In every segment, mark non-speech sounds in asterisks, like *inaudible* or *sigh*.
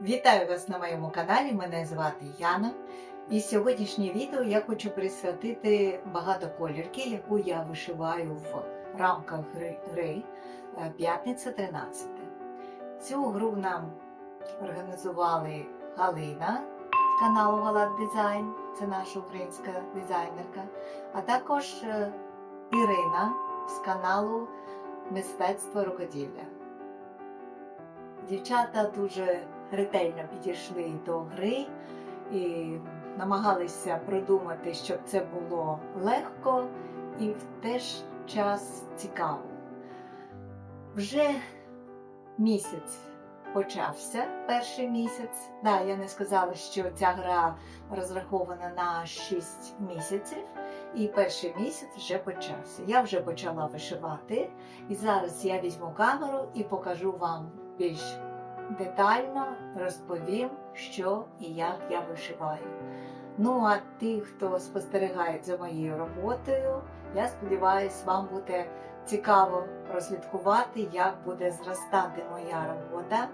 Вітаю вас на моєму каналі. Мене звати Яна. І сьогоднішнє відео я хочу присвятити багатоколірки, яку я вишиваю в рамках гри, е, П'ятниця 13. Цю гру нам організували Галина з каналу Галат Дизайн, це наша українська дизайнерка, а також е, Ірина з каналу Мистецтво рукоділля. Дівчата дуже ретельно підійшли до гри і намагалися продумати, щоб це було легко і в теж час цікаво. Вже місяць почався, перший місяць. Да, я не сказала, що ця гра розрахована на 6 місяців, і перший місяць вже почався. Я вже почала вишивати, і зараз я візьму камеру і покажу вам більш детально розповім, що і як я вишиваю. Ну, а ті, хто спостерігає за моєю роботою, я сподіваюся, вам буде цікаво розслідкувати, як буде зростати моя робота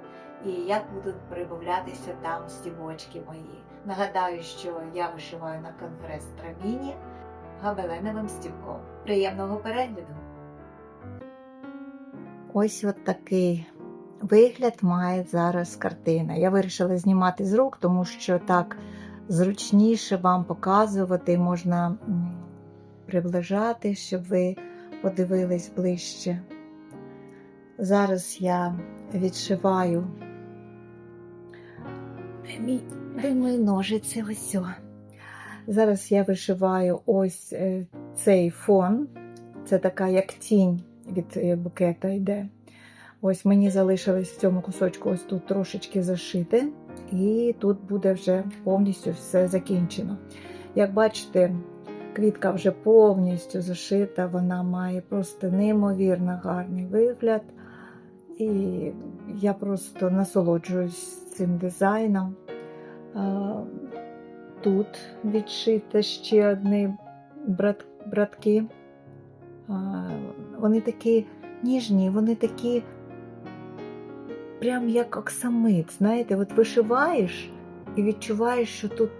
і як будуть прибавлятися там стібочки мої. Нагадаю, що я вишиваю на конгрес Траміні габеленовим стібком. Приємного перегляду! Ось от такий вигляд має зараз картина. Я вирішила знімати з рук, тому що так зручніше вам показувати, можна приближати, щоб ви подивились ближче. Зараз я відшиваю Де мої ножиці ось. Зараз я вишиваю ось е, цей фон. Це така як тінь від е, букета йде. Ось мені залишилось в цьому кусочку ось тут трошечки зашити, і тут буде вже повністю все закінчено. Як бачите, квітка вже повністю зашита, вона має просто неймовірно гарний вигляд. І я просто насолоджуюсь цим дизайном. Тут відшито ще одні брат, братки. Вони такі ніжні, вони такі прям як оксамит, знаєте, от вишиваєш і відчуваєш, що тут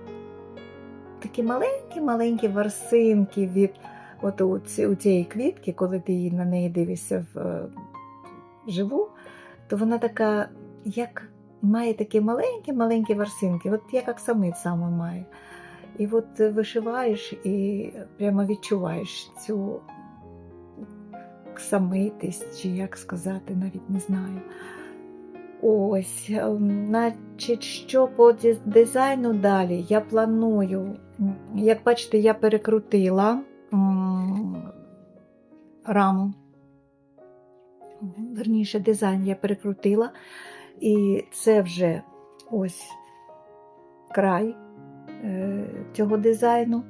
такі маленькі-маленькі ворсинки від от у, ці, у цієї квітки, коли ти на неї дивишся в, е, вживу, то вона така, як має такі маленькі-маленькі ворсинки, от як оксамит саме має. І от вишиваєш і прямо відчуваєш цю оксамитість, чи як сказати, навіть не знаю. Ось, ем, значить, що по дизайну далі? Я планую, як бачите, я перекрутила раму. Верніше, дизайн я перекрутила, і це вже ось край е, цього дизайну.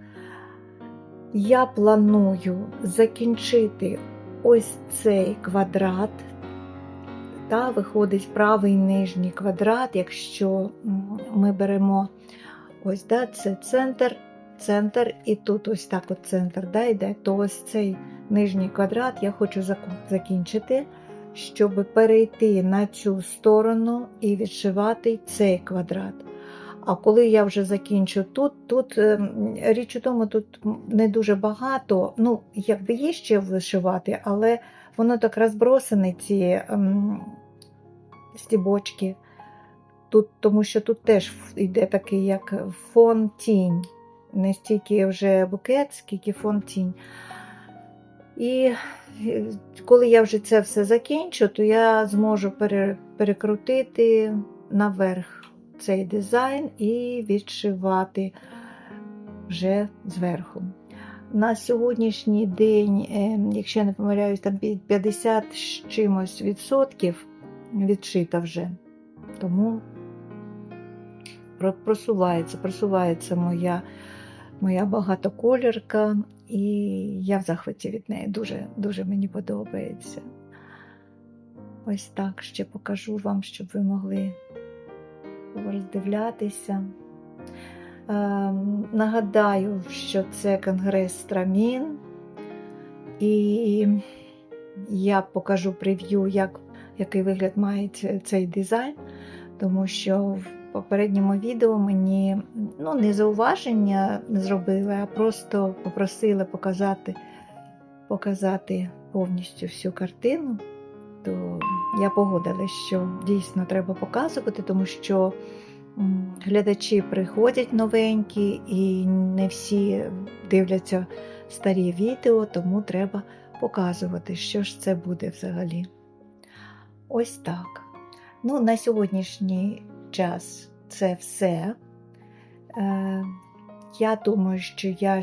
Я планую закінчити ось цей квадрат та виходить правий нижній квадрат, якщо ми беремо ось да, це центр, центр, і тут ось так от центр да, йде, то ось цей нижній квадрат я хочу закінчити, щоб перейти на цю сторону і відшивати цей квадрат. А коли я вже закінчу тут, тут ем, річ у тому, тут не дуже багато, ну, якби є ще вишивати, але воно так розбросане, ці ем, стібочки. Тут, тому що тут теж йде такий як фон тінь. Не стільки вже букет, скільки фон тінь. І коли я вже це все закінчу, то я зможу пере, перекрутити наверх цей дизайн і відшивати вже зверху. На сьогоднішній день, е, якщо я не помиляюсь, там 50 з чимось відсотків відшита вже. Тому просувається, просувається моя, моя багатоколірка, і я в захваті від неї. Дуже, дуже мені подобається. Ось так ще покажу вам, щоб ви могли роздивлятися. Ем, Нагадаю, що це конгрес Трамін, і я покажу прев'ю, як, який вигляд має цей дизайн. тому що в попередньому відео мені ну, не зауваження зробили, а просто попросили показати, показати повністю всю картину. То я погодилась, що дійсно треба показувати, тому що глядачі приходять новенькі і не всі дивляться старі відео, тому треба показувати, що ж це буде взагалі. Ось так. Ну, на сьогоднішній час це все. Е, я думаю, що я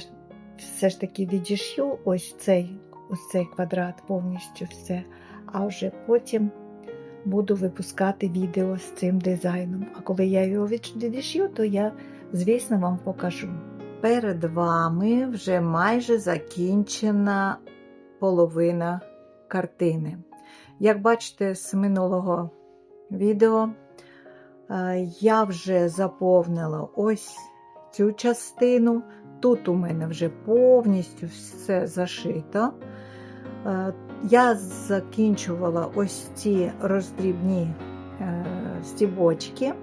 все ж таки відішью ось цей, ось цей квадрат повністю все, а вже потім буду випускати відео з цим дизайном. А коли я його від- відішью, то я, звісно, вам покажу. Перед вами вже майже закінчена половина картини. Як бачите з минулого відео, е, я вже заповнила ось цю частину. Тут у мене вже повністю все зашито. Е, Я закінчувала ось ці роздрібні е, стібочки.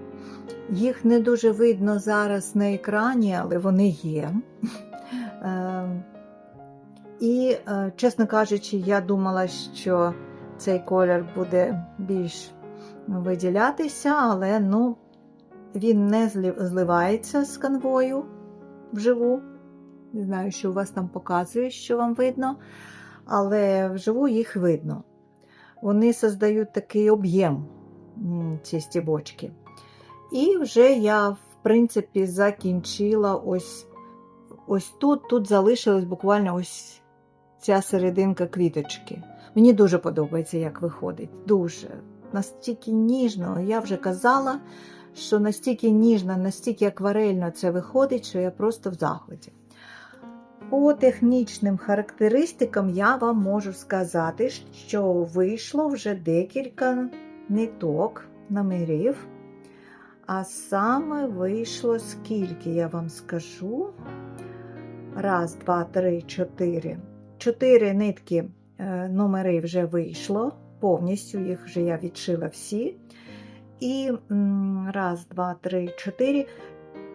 Їх не дуже видно зараз на екрані, але вони є. І, чесно кажучи, я думала, що цей колір буде більш виділятися, але ну, він не зливається з канвою вживу. Не знаю, що у вас там показує, що вам видно, але вживу їх видно. Вони создають такий об'єм, ці стібочки. І вже я, в принципі, закінчила ось, ось тут. Тут залишилась буквально ось ця серединка квіточки. Мені дуже подобається, як виходить. Дуже. Настільки ніжно, я вже казала, що настільки ніжно, настільки акварельно це виходить, що я просто в захваті. По технічним характеристикам я вам можу сказати, що вийшло вже декілька ниток, номерів. А саме вийшло скільки, я вам скажу. Раз, два, три, чотири. Чотири нитки е, номери вже вийшло. Повністю їх вже я відшила всі. І раз, два, три, чотири,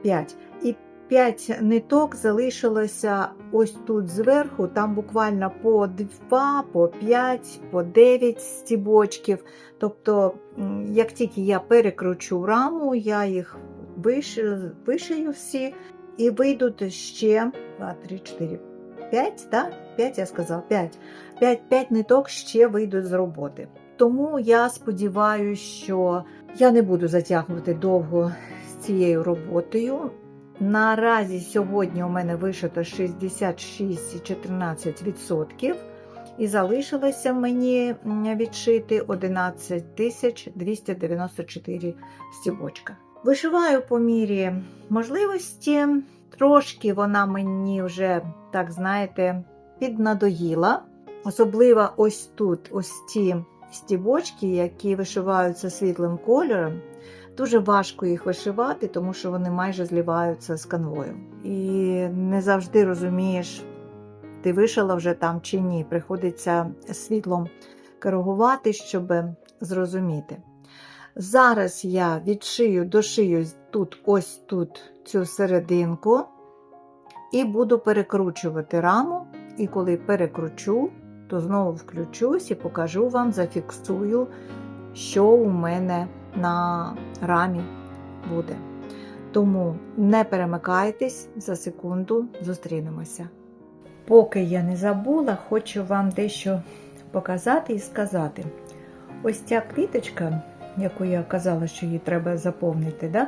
п'ять. І п'ять ниток залишилося ось тут зверху. Там буквально по два, по п'ять, по дев'ять стібочків. Тобто, як тільки я перекручу раму, я їх вишию, всі, і вийдуть ще 2, 3, 4, 5, так? 5, я сказала, 5. 5, 5 ниток ще вийдуть з роботи. Тому я сподіваюся, що я не буду затягувати довго з цією роботою. Наразі сьогодні у мене вишито 66,14%. І залишилося мені відшити 11 294 стібочка. Вишиваю по мірі можливості. Трошки вона мені вже, так знаєте, піднадоїла. Особливо ось тут, ось ці стібочки, які вишиваються світлим кольором. Дуже важко їх вишивати, тому що вони майже зліваються з канвою. І не завжди розумієш, ти вишила вже там чи ні. Приходиться світлом коригувати, щоб зрозуміти. Зараз я відшию, дошию тут, ось тут цю серединку і буду перекручувати раму. І коли перекручу, то знову включусь і покажу вам, зафіксую, що у мене на рамі буде. Тому не перемикайтесь, за секунду зустрінемося. Поки я не забула, хочу вам дещо показати і сказати. Ось ця квіточка, яку я казала, що її треба заповнити, да?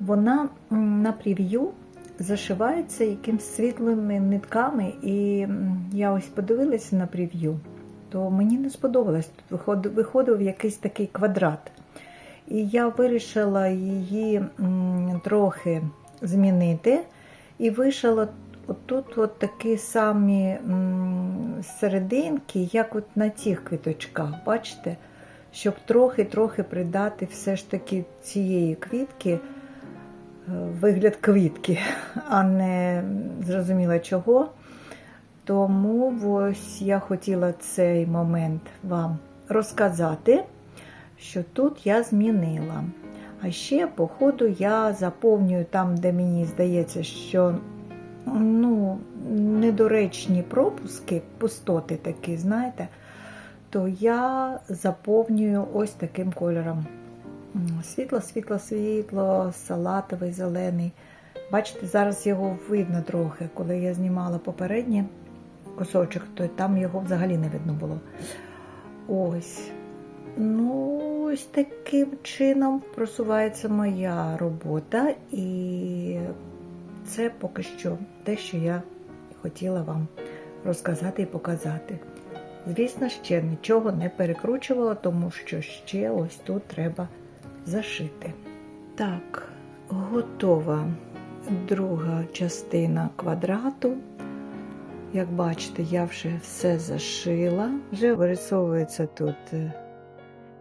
вона на прев'ю зашивається якимсь світлими нитками, і я ось подивилася на прев'ю, то мені не сподобалось. Тут виходив, якийсь такий квадрат. І я вирішила її трохи змінити і вишила отут от такі самі серединки, як от на цих квіточках, бачите? Щоб трохи-трохи придати все ж таки цієї квітки е, вигляд квітки, *laughs* а не зрозуміла чого. Тому ось я хотіла цей момент вам розказати, що тут я змінила. А ще, по ходу, я заповнюю там, де мені здається, що ну, недоречні пропуски, пустоти такі, знаєте, то я заповнюю ось таким кольором. М, Світло, світло, світло, салатовий, зелений. Бачите, зараз його видно трохи. Коли я знімала попередній кусочок, то там його взагалі не видно було. Ось. Ну, ось таким чином просувається моя робота, і це поки що те, що я хотіла вам розказати і показати. Звісно, ще нічого не перекручувала, тому що ще ось тут треба зашити. Так, готова друга частина квадрату. Як бачите, я вже все зашила. Вже вирисовується тут е,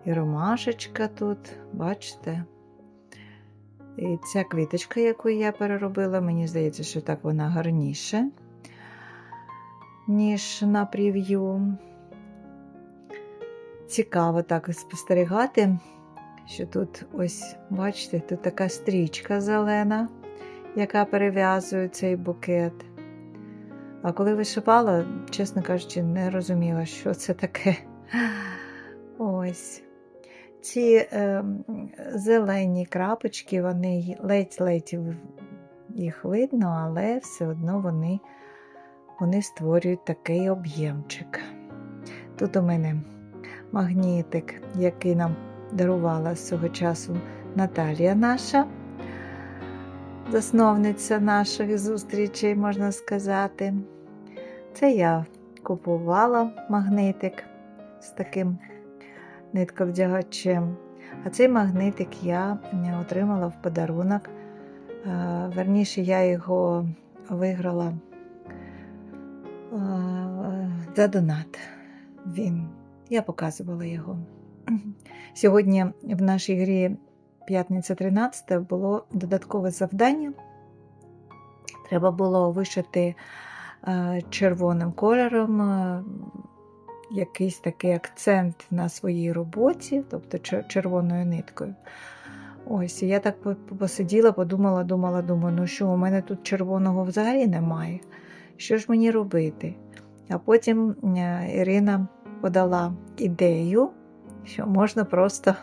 і ромашечка тут, бачите? І ця квіточка, яку я переробила, мені здається, що так вона гарніше, ніж на прев'ю. Цікаво так спостерігати, що тут ось, бачите, тут така стрічка зелена, яка перев'язує цей букет. А коли вишивала, чесно кажучи, не розуміла, що це таке. Ось. Ці е, зелені крапочки, вони ледь-ледь їх видно, але все одно вони, вони створюють такий об'ємчик. Тут у мене магнітик, який нам дарувала з цього часу Наталія наша, засновниця наших зустрічей, можна сказати. Це я купувала магнитик з таким нитковдягачем. А цей магнитик я отримала в подарунок. Е, Верніше, я його виграла за донат. Він. Я показувала його. Сьогодні в нашій грі п'ятниця 13 було додаткове завдання. Треба було вишити е, червоним кольором е, якийсь такий акцент на своїй роботі, тобто червоною ниткою. Ось, я так посиділа, подумала, думала, думаю, ну що, у мене тут червоного взагалі немає. Що ж мені робити? А потім е, Ірина подала ідею, що можна просто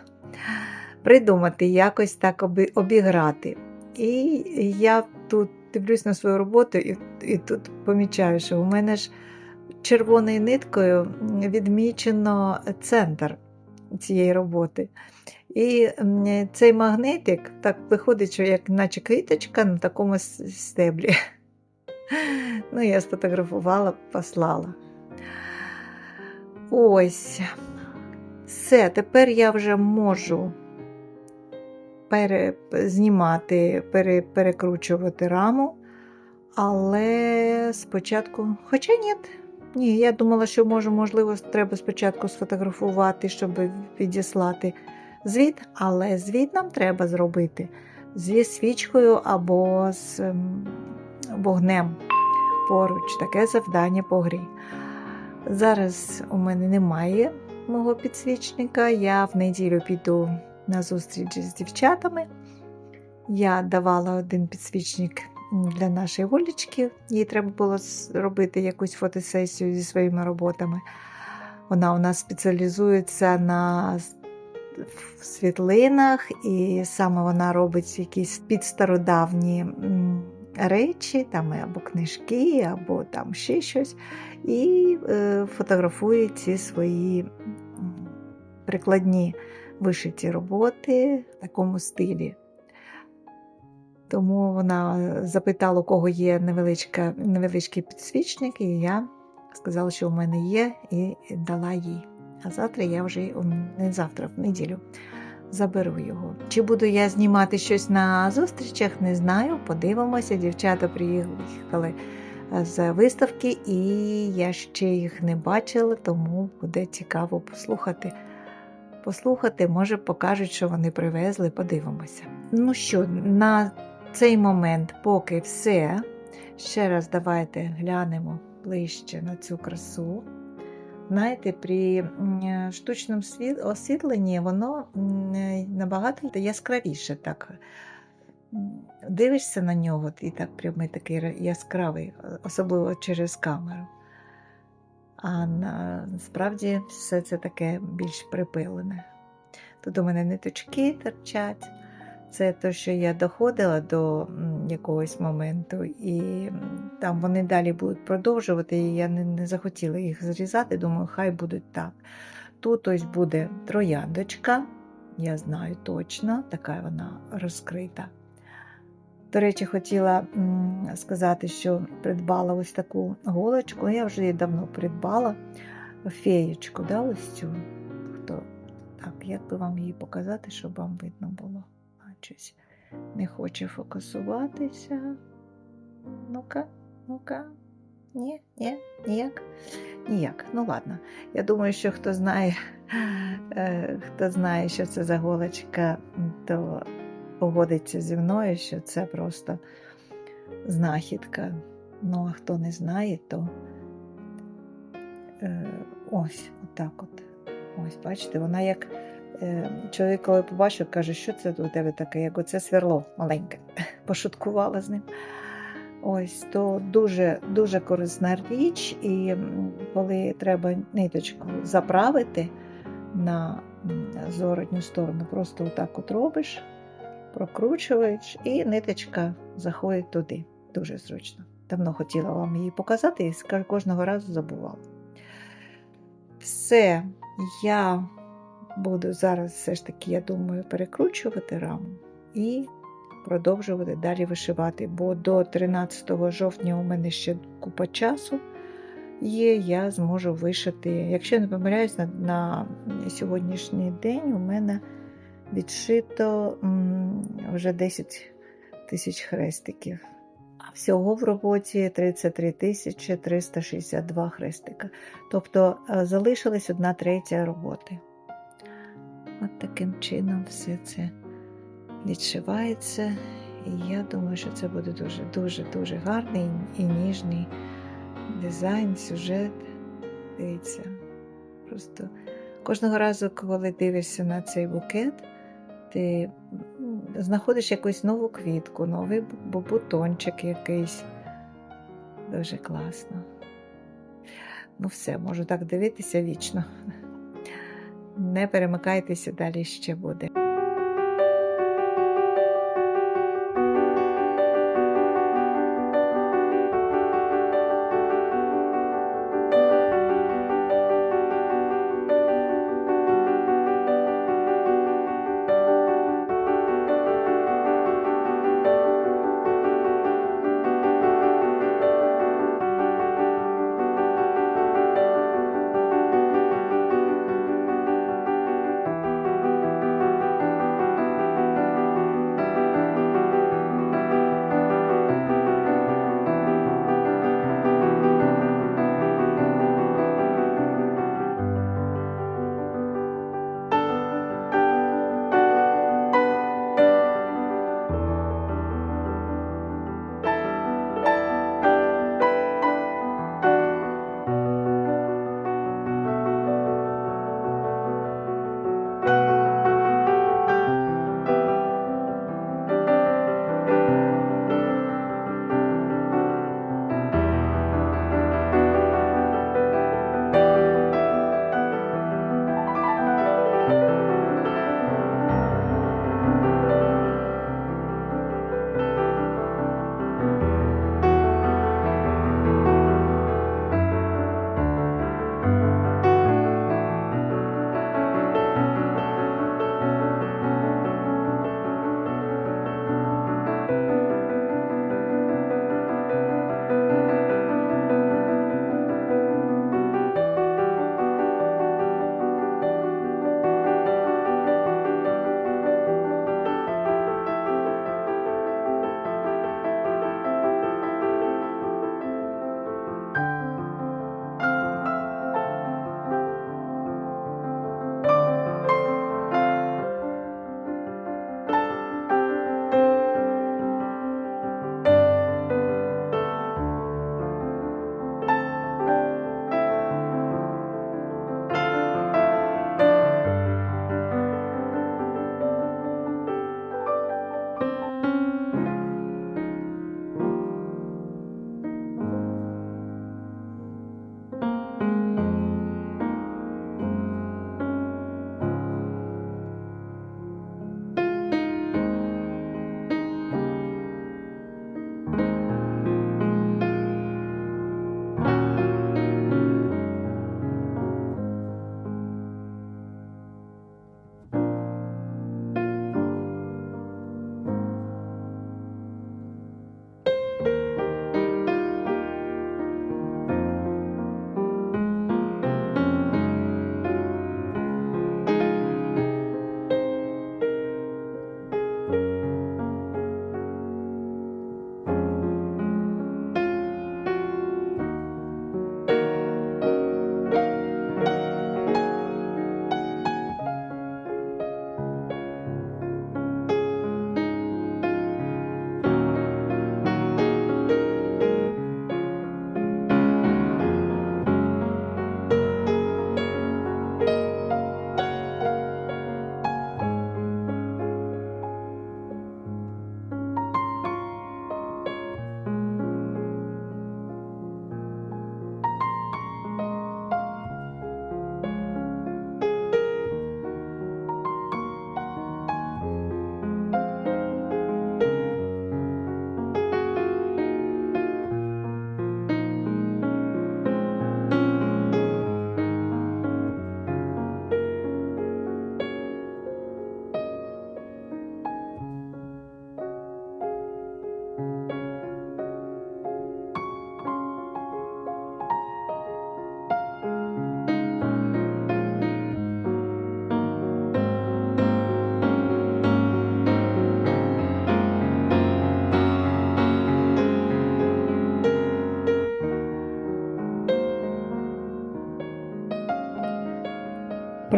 придумати, якось так обіграти. І я тут дивлюсь на свою роботу і, і тут помічаю, що у мене ж червоною ниткою відмічено центр цієї роботи. І цей магнитик так виходить, що як наче квіточка на такому стеблі. *laughs* Ну, я сфотографувала, послала. Ось. Все, тепер я вже можу пере, знімати, пере, перекручувати раму. Але спочатку, хоча ні, ні, я думала, що може, можливо, треба спочатку сфотографувати, щоб відіслати звіт, але звіт нам треба зробити зі свічкою або з ем, вогнем поруч. Таке завдання по грі. Зараз у мене немає мого підсвічника. Я в неділю піду на зустріч з дівчатами. Я давала один підсвічник для нашої Олечки. Їй треба було зробити якусь фотосесію зі своїми роботами. Вона у нас спеціалізується на світлинах, і саме вона робить якісь підстародавні речі, там або книжки, або там ще щось, і е, фотографує ці свої прикладні вишиті роботи в такому стилі. Тому вона запитала, у кого є невеличка, невеличкий підсвічник, і я сказала, що у мене є, і дала їй. А завтра я вже не завтра, в неділю заберу його. Чи буду я знімати щось на зустрічах, не знаю. Подивимося. Дівчата приїхали е, з виставки, і я ще їх не бачила, тому буде цікаво послухати. Послухати, може, покажуть, що вони привезли, подивимося. Ну що, на цей момент, поки все. Ще раз давайте глянемо ближче на цю красу. Знаєте, при е, штучному освітленні воно е, набагато яскравіше так. Дивишся на нього і так прямий такий яскравий, е, особливо через камеру. А насправді все це таке більш припилене. Тут у мене ниточки торчать. Це те, що я доходила до якогось моменту, і там вони далі будуть продовжувати, і я не, не захотіла їх зрізати. Думаю, хай будуть так. Тут ось буде трояндочка, я знаю точно, така вона розкрита. До речі, хотіла сказати, що придбала ось таку голочку. Я вже її давно придбала. Феєчку, да, ось цю. Хто? Так, як би вам її показати, щоб вам видно було. Щось не хоче фокусуватися. Ну-ка, ну-ка. Ні, ні, ніяк. Ніяк. Ну ладно. Я думаю, що хто знає, е, хто знає, що це за голочка, то погодиться зі мною, що це просто знахідка. Ну, а хто не знає, то е, ось, отак от. Ось, бачите, вона як чоловік, коли побачив, каже, що це у тебе таке, як оце сверло маленьке. *laughs* Пошуткувала з ним. Ось, то дуже, дуже корисна річ, і коли треба ниточку заправити на зворотню сторону, просто отак от робиш, прокручуєш, і ниточка заходить туди. Дуже зручно. Давно хотіла вам її показати і кожного разу забувала. Все, я буду зараз все ж таки, я думаю, перекручувати раму і продовжувати далі вишивати, бо до 13 жовтня у мене ще купа часу є, я зможу вишити. Якщо я не помиляюсь, на, на сьогоднішній день у мене відшито м, вже 10 тисяч хрестиків. А всього в роботі 33 тисячі 362 хрестика. Тобто е, залишилась одна третя роботи. От таким чином все це відшивається. І я думаю, що це буде дуже-дуже-дуже гарний і ніжний дизайн, сюжет. Дивіться. Просто кожного разу, коли дивишся на цей букет, ти знаходиш якусь нову квітку, новий бутончик якийсь. Дуже класно. Ну, все, можу так дивитися вічно. Не перемикайтеся, далі ще буде.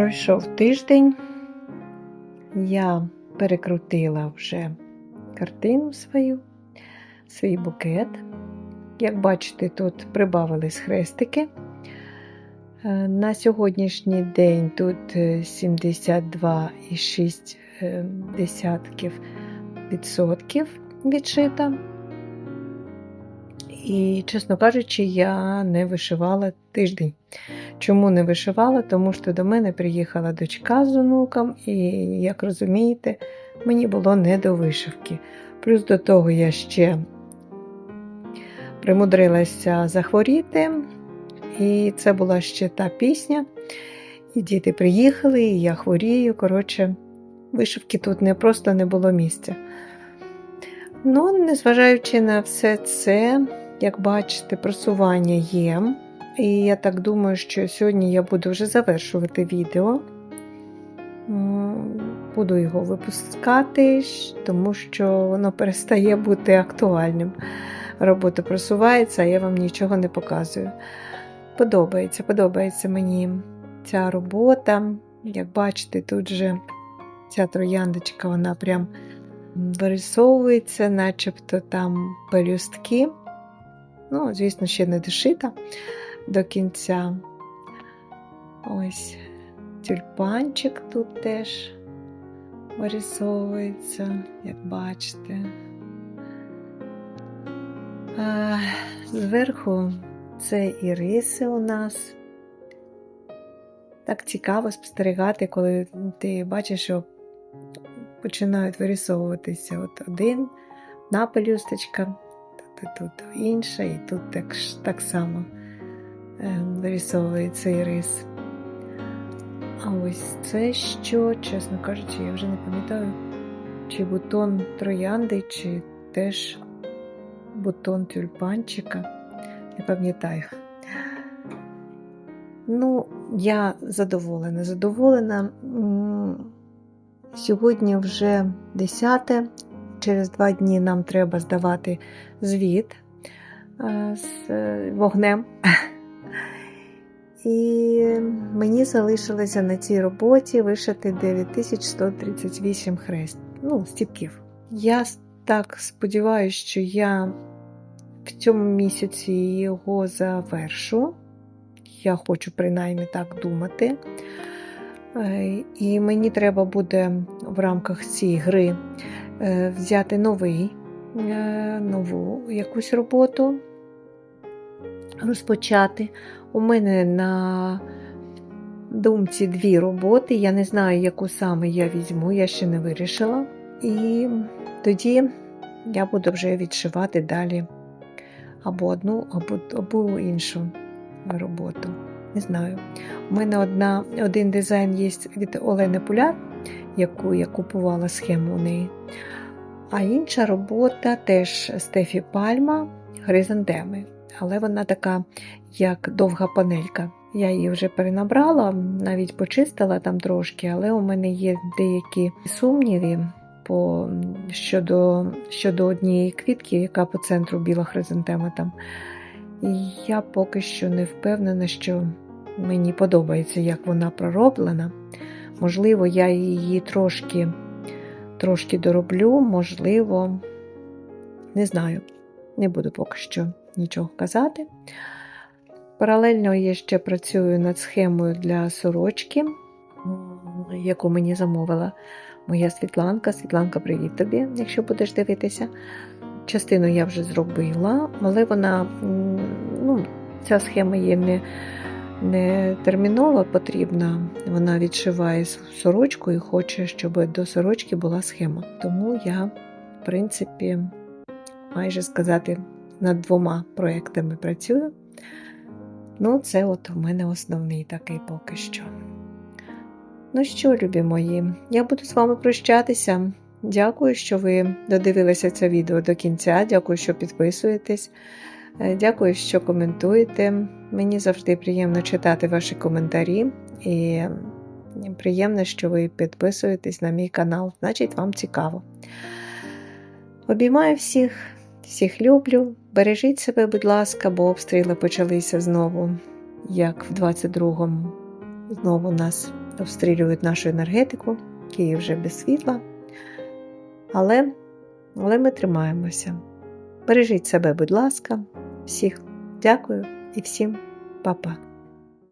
Пройшов тиждень, я перекрутила вже картину свою, свій букет. Як бачите, тут прибавились хрестики. Е, На сьогоднішній день тут е, 72,6 е, десятків відсотків відшита. І, чесно кажучи, я не вишивала тиждень. Чому не вишивала? Тому що до мене приїхала дочка з онуком, і, як розумієте, мені було не до вишивки. Плюс до того я ще примудрилася захворіти, і це була ще та пісня. І діти приїхали, і я хворію. Коротше, вишивки тут не просто не було місця. Ну, незважаючи на все це, як бачите, просування є. І я так думаю, що сьогодні я буду вже завершувати відео. Буду його випускати, тому що воно перестає бути актуальним. Робота просувається, а я вам нічого не показую. Подобається, подобається мені ця робота. Як бачите, тут же ця трояндочка, вона прям вирисовується, начебто там пелюстки. Ну, звісно, ще не дошита до кінця. Ось тюльпанчик тут теж вирисовується, як бачите. А, Зверху це іриси у нас. Так цікаво спостерігати, коли ти бачиш, що починають вирисовуватися от один одна пелюсточка, тут, тут інша, і тут так, так само е, вирисовується ірис. А ось це що, чесно кажучи, я вже не пам'ятаю, чи бутон троянди, чи теж бутон тюльпанчика. Не пам'ятаю. Ну, я задоволена. Задоволена. Сьогодні вже 10. Через два дні нам треба здавати звіт е, з е, вогнем. І мені залишилося на цій роботі вишити 9138 хрест, ну, стіпків. Я так сподіваюся, що я в цьому місяці його завершу. Я хочу принаймні так думати. Е, І мені треба буде в рамках цієї гри взяти новий, е, нову якусь роботу, розпочати. У мене на думці дві роботи. Я не знаю, яку саме я візьму, я ще не вирішила. І тоді я буду вже відшивати далі або одну, або, або іншу роботу. Не знаю. У мене одна, один дизайн є від Олени Пуляр, яку я купувала схему у неї. А інша робота теж Стефі Пальма Хризантеми. Але вона така, як довга панелька. Я її вже перенабрала, навіть почистила там трошки, але у мене є деякі сумніви по, щодо, щодо однієї квітки, яка по центру біла хризантема там. І я поки що не впевнена, що мені подобається, як вона пророблена. Можливо, я її трошки, трошки дороблю, можливо, не знаю, не буду поки що нічого казати. Паралельно я ще працюю над схемою для сорочки, яку мені замовила моя Світланка. Світланка, привіт тобі, якщо будеш дивитися. Частину я вже зробила, але вона, ну, ця схема є не, не терміново потрібна. Вона відшиває сорочку і хоче, щоб до сорочки була схема. Тому я, в принципі, майже сказати, над двома проєктами працюю. Ну, це от у мене основний такий поки що. Ну що, любі мої, я буду з вами прощатися. Дякую, що ви додивилися це відео до кінця. Дякую, що підписуєтесь. Е, Дякую, що коментуєте. Мені завжди приємно читати ваші коментарі. І приємно, що ви підписуєтесь на мій канал, значить, вам цікаво. Обіймаю всіх, всіх люблю. Бережіть себе, будь ласка, бо обстріли почалися знову, як в 22-му. Знову нас обстрілюють нашу енергетику, Київ вже без світла. Але, але ми тримаємося. Бережіть себе, будь ласка, всіх дякую і всім па-па.